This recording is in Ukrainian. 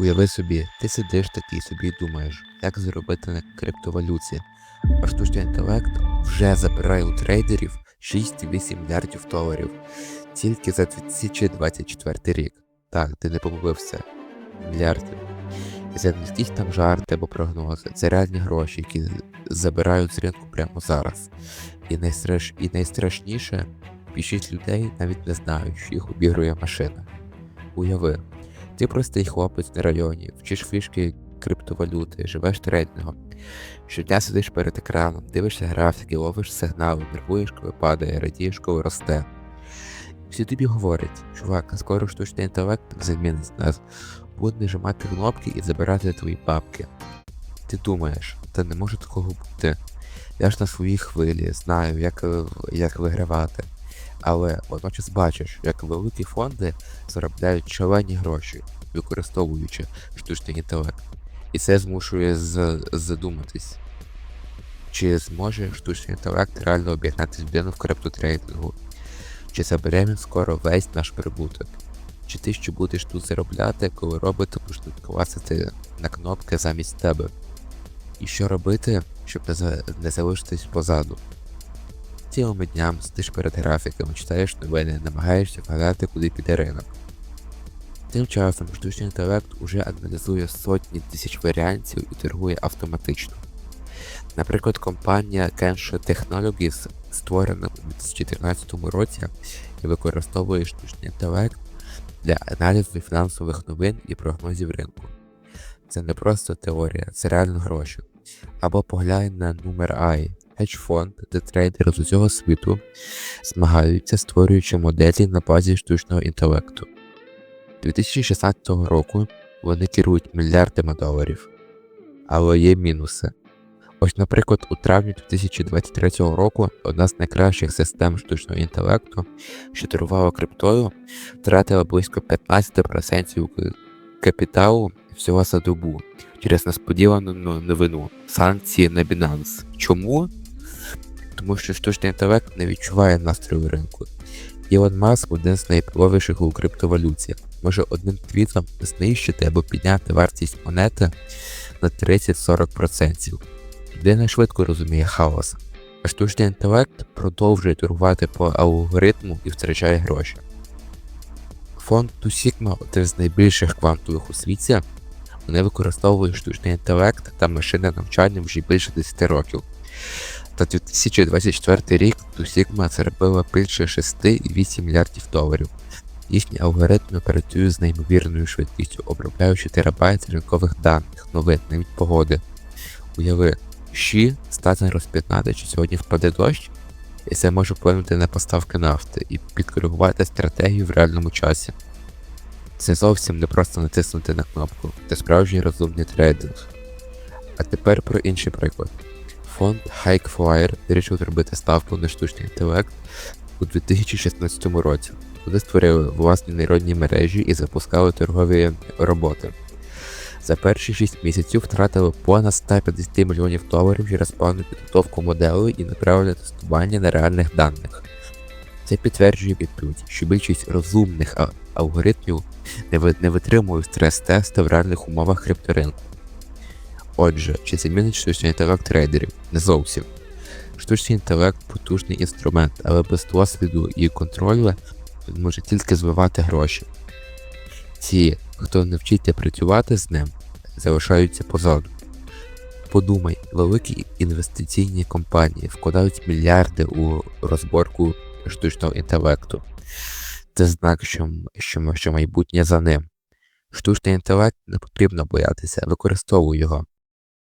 Уяви собі, ти сидиш такий собі і думаєш, як заробити на криптовалюці. А штучний інтелект вже забирає у трейдерів 6-8 мільярдів доларів тільки за 2024 рік. Так, ти не помилився. Мільярдів. І це не якісь там жарти або прогнози, це реальні гроші, які забирають з ринку прямо зараз. І, найстраш... і найстрашніше, більшість людей навіть не знають, що їх обігрує машина. Уяви, ти простий хлопець на районі, вчиш фішки криптовалюти, живеш трейдингом. Щодня сидиш перед екраном, дивишся графіки, ловиш сигнали, нервуєш, коли падає, радієш, коли росте. Всі тобі говорять, чувак, скоро штучний інтелект замінить нас, буде нажимати кнопки і забирати твої папки. Ти думаєш, та не може такого бути. Я ж на своїй хвилі знаю, як, як вигравати. Але водночас бачиш, як великі фонди заробляють шалені гроші, використовуючи штучний інтелект. І це змушує задуматись, чи зможе штучний інтелект реально обігнати людину в криптотрейдингу, чи забере він скоро весь наш прибуток, чи ти ще будеш тут заробляти, коли роботи почнуть класити на кнопки замість тебе. І що робити, щоб не залишитись позаду. Цілими днями сидиш перед графіками, читаєш новини, намагаєшся вгадати, куди піде ринок. Тим часом штучний інтелект уже аналізує сотні тисяч варіантів і торгує автоматично. Наприклад, компанія Kensho Technologies, створена у 2014 році і використовує штучний інтелект для аналізу фінансових новин і прогнозів ринку. Це не просто теорія, це реально гроші. Або поглянь на номер I, хедж-фонд, де трейдери з усього світу змагаються, створюючи моделі на базі штучного інтелекту. 2016 року вони керують мільярдами доларів, але є мінуси. Ось, наприклад, у травні 2023 року одна з найкращих систем штучного інтелекту, що торгувала криптою, втратила близько 15% капіталу всього за добу через несподівану ну- новину санкції на Binance. Чому? Тому що штучний інтелект не відчуває настрою ринку. Ілон Маск один з найвпливовіших у криптовалюті. Може одним твітом знищити або підняти вартість монети на 30-40%. Людина швидко розуміє хаос, а штучний інтелект продовжує торгувати по алгоритму і втрачає гроші. Фонд Sigma один з найбільших квантових у світі. Вони використовують штучний інтелект та машинне навчання вже більше 10 років. Та 2024 рік Sigma заробила більше 6,8 мільярдів доларів. Їхні алгоритми працюють з неймовірною швидкістю, обробляючи терабайт ринкових даних, новин, навіть погоди. Уяви, щі здатний розпізнати, чи сьогодні впаде дощ, і це може вплинути на поставки нафти і підкоригувати стратегію в реальному часі. Це зовсім не просто натиснути на кнопку, це справжній розумний трейдинг. А тепер про інший приклад. Фонд Hikeflyer вирішив зробити ставку на штучний інтелект у 2016 році. Вони створили власні нейронні мережі і запускали торгові роботи. За перші 6 місяців втратили понад 150 мільйонів доларів через повну підготовку моделей і направлене тестування на реальних даних. Це підтверджує відповідь, що більшість розумних алгоритмів не витримують стрес-тести в реальних умовах крипторинку. Отже, чи замінить штучний інтелект трейдерів? Не зовсім. Штучний інтелект потужний інструмент, але без досвіду і контролю він може тільки звивати гроші. Ті, хто не вчиться працювати з ним, залишаються позаду. Подумай, великі інвестиційні компанії вкладають мільярди у розборку штучного інтелекту. Це знак, що, що, що майбутнє за ним. Штучний інтелект не потрібно боятися, використовуй його.